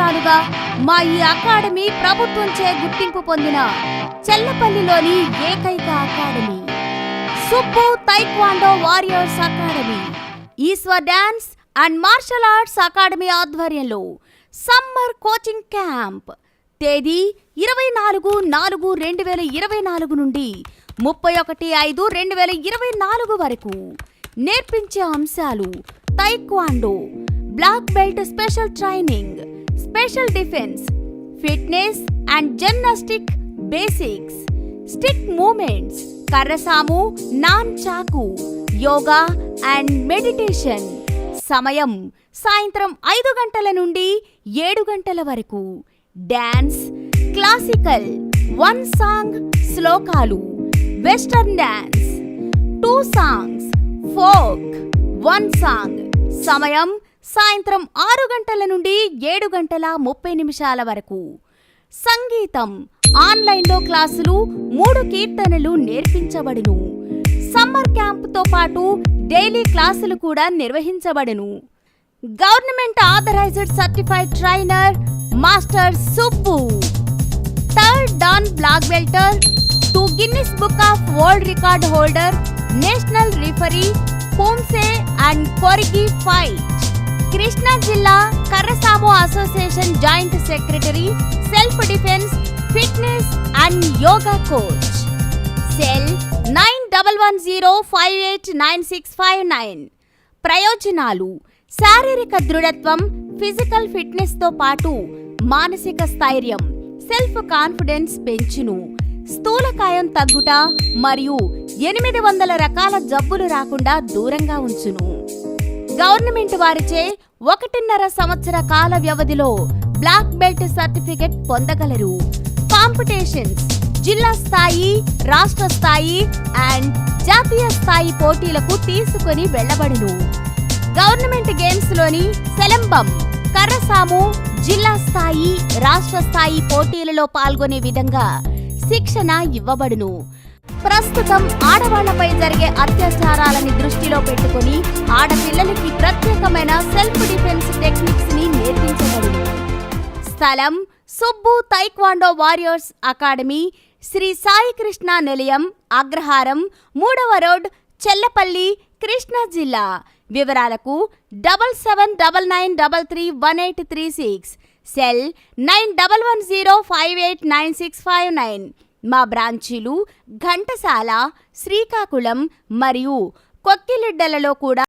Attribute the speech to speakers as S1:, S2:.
S1: సంవత్సరాలుగా మా ఈ అకాడమీ ప్రభుత్వంచే గుర్తింపు పొందిన చెల్లపల్లిలోని ఏకైక academy Subbu taekwondo warriors academy Eshwar dance and martial arts academy ఆధ్వర్యంలో సమ్మర్ కోచింగ్ క్యాంప్ తేదీ ఇరవై నాలుగు నాలుగు రెండు వేల ఇరవై నాలుగు నుండి ముప్పై ఒకటి ఐదు రెండు వేల ఇరవై నాలుగు వరకు నేర్పించే అంశాలు taekwondo black belt special training special defence fitness and gymnastic basics stick moments కర్రసాము nunchaku yoga and meditation. సమయం సాయంత్రం ఐదు గంటల నుండి ఏడు గంటల వరకు. డ్యాన్స్ క్లాసికల్ వన్ సాంగ్ శ్లోకాలు western dance two songs folk one song. సమయం సాయంత్రం ఆరు గంటల నుండి ఏడు గంటల ముప్పై నిమిషాల వరకు. సంగీతం ఆన్లైన్లో క్లాసులు మూడు కీర్తనలు నేర్పించబడును. సమ్మర్ క్యాంప్తో పాటు డైలీ క్లాసులు కూడా నిర్వహించబడును. Government authorised certified trainer master Subbu. Third dan black belter two Guinness book of world record holder national referee హోమ్సే and కొరిగి ఫైట్ కృష్ణా జిల్లా కర్రసాము association joint secretary self defence fitness and yoga coach. Cell nine double one zero five eight nine six five nine. ప్రయోజనాలు శారీరక దృఢత్వం physical ఫిట్నెస్తో పాటు మానసిక స్థైర్యం self confidence పెంచును. స్థూలకాయం తగ్గుట మరియు ఎనిమిది వందల రకాల జబ్బులు రాకుండా దూరంగా ఉంచును. గవర్నమెంట్ వారిచే ఒకటిన్నర సంవత్సర కాల వ్యవధిలో బ్లాక్ బెల్ట్ సర్టిఫికెట్ పొందగలరు. కాంపిటీషన్స్ జిల్లా స్థాయి రాష్ట్ర స్థాయి అండ్ జాతీయ స్థాయి పోటీలకు తీసుకొని వెళ్ళబడును. గవర్నమెంట్ గేమ్స్లోని సెలంబం కర్రసాము జిల్లా స్థాయి రాష్ట్ర స్థాయి పోటీలలో పాల్గొనే విధంగా శిక్షణ ఇవ్వబడును. ప్రస్తుతం ఆడవాళ్ళపై జరిగే అత్యాచారాలని దృష్టిలో పెట్టుకుని ఆడపిల్లలకి ప్రత్యేకమైన సెల్ఫ్ డిఫెన్స్ టెక్నిక్స్ని నేర్పించబడును స్థలం Subbu taekwondo warriors academy Shri Sai Krishna Nilayam Agraharam మూడవ రోడ్ చెల్లపల్లి కృష్ణా జిల్లా. వివరాలకు double seven double nine double three one eight three six cell nine double one zero five eight nine six five nine. మా బ్రాంచీలు ఘంటసాల శ్రీకాకుళం మరియు కొక్కిలిడ్డలలో కూడా